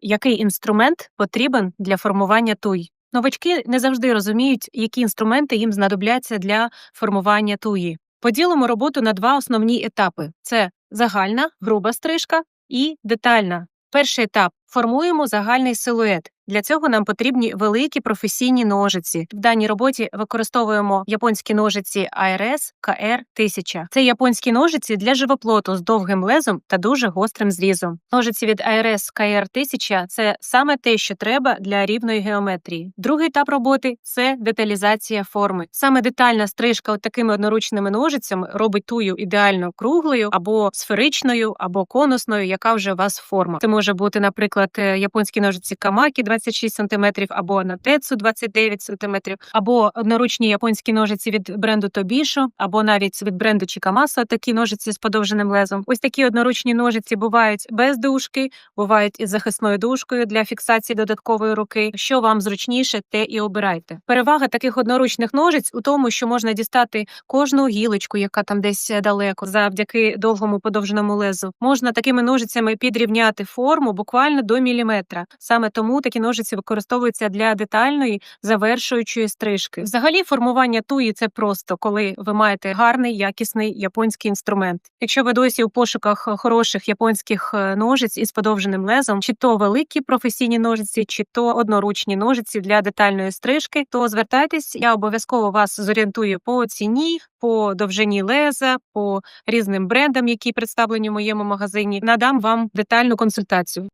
Який інструмент потрібен для формування туй? Новачки не завжди розуміють, які інструменти їм знадобляться для формування туї. Поділимо роботу на два основні етапи: це загальна груба стрижка і детальна. Перший етап формуємо загальний силует. Для цього нам потрібні великі професійні ножиці. В даній роботі використовуємо японські ножиці ARS KR 1000. Це японські ножиці для живоплоту з довгим лезом та дуже гострим зрізом. Ножиці від ARS KR 1000 – це саме те, що треба для рівної геометрії. Другий етап роботи це деталізація форми. Саме детальна стрижка от такими одноручними ножицями робить тую ідеально круглою або сферичною, або конусною, яка вже у вас форма. Це може бути, наприклад, е, японські ножиці Камакі 26 см, або Натецу 29 см, або одноручні японські ножиці від бренду Тобішо, або навіть від бренду Чікамаса такі ножиці з подовженим лезом. Ось такі одноручні ножиці бувають без дужки, бувають із захисною дужкою для фіксації додаткової руки. Що вам зручніше, те і обирайте. Перевага таких одноручних ножиць у тому, що можна дістати кожну гілочку, яка там десь далеко, завдяки довгому подовженому лезу. Можна такими ножицями підрівняти форму буквально до міліметра. Саме тому такі ножиці використовуються для детальної завершуючої стрижки. Взагалі, формування туї це просто коли ви маєте гарний якісний японський інструмент. Якщо ви досі у пошуках хороших японських е, ножиць із подовженим лезом, чи то великі професійні ножиці, чи то одноручні ножиці для детальної стрижки, то звертайтесь, я обов'язково вас зорієнтую по ціні, по довжині леза, по різним брендам, які представлені в моєму магазині. Надам вам детальну консультацію.